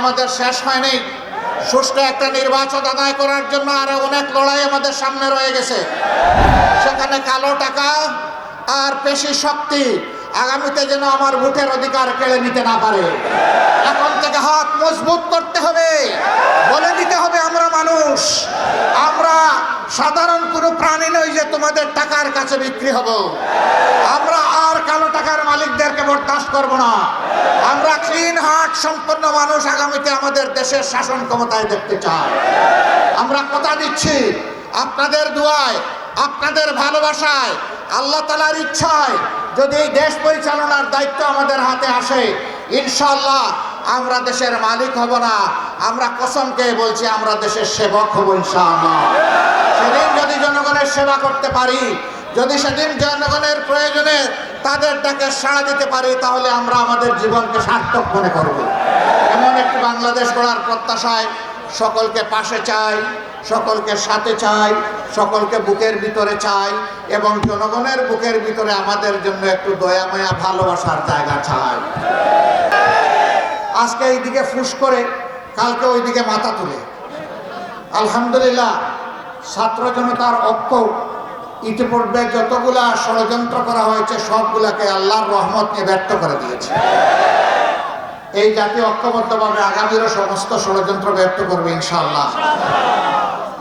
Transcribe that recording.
আমাদের শেষ হয়নি। সুষ্ঠু একটা নির্বাচন আদায় করার জন্য আরও অনেক লড়াই আমাদের সামনে রয়ে গেছে। সেখানে কালো টাকা আর পেশি শক্তি আগামীতে যেন আমার ভোটের অধিকার কেড়ে নিতে না পারে। এখন থেকে হাত মজবুত করতে হবে। বলে দিতে হবে আমরা মানুষ। আমরা সাধারণ কোনো প্রাণী নই যে তোমাদের টাকার কাছে বিক্রি হব। আমরা আর কালো টাকার মালিকদেরকে বরদাস্ত করব না। ক্লিন হার্ট সম্পন্ন মানুষ আগামীতে আমাদের দেশের শাসন ক্ষমতায় দেখতে চায়। আমরা কথা দিচ্ছি আপনাদের দুয়ায়, আপনাদের ভালোবাসায়, আল্লাহ তালার ইচ্ছায় যদি এই দেশ পরিচালনার দায়িত্ব আমাদের হাতে আসে ইনশাল্লাহ আমরা দেশের মালিক হব না। আমরা কসমকে বলছি আমরা দেশের সেবক হব ইনশাআল্লাহ। সেদিন যদি জনগণের সেবা করতে পারি, যদি সেদিন জনগণের প্রয়োজনে তাদের ডাকে সাড়া দিতে পারি, তাহলে আমরা আমাদের জীবনকে সার্থক মনে করব। এমন একটি বাংলাদেশ গড়ার প্রত্যাশায় সকলকে পাশে চাই, সকলকে সাথে চাই, সকলকে বুকের ভিতরে চাই এবং জনগণের বুকের ভিতরে আমাদের জন্য একটু দয়া মায়া ভালোবাসার জায়গা চাই। আজকে এইদিকে ফুস করে, কালকে ওইদিকে মাথা তুলে। আলহামদুলিল্লাহ, ছাত্র জনতার ঐক্য ইতিপূর্বে যতগুলা ষড়যন্ত্র করা হয়েছে, সবগুলাকে আল্লাহর রহমত নিয়ে ব্যর্থ করে দিয়েছে। এই জাতি ঐক্যবদ্ধভাবে আগামীরও সমস্ত ষড়যন্ত্র ব্যর্থ করবে ইনশাআল্লাহ।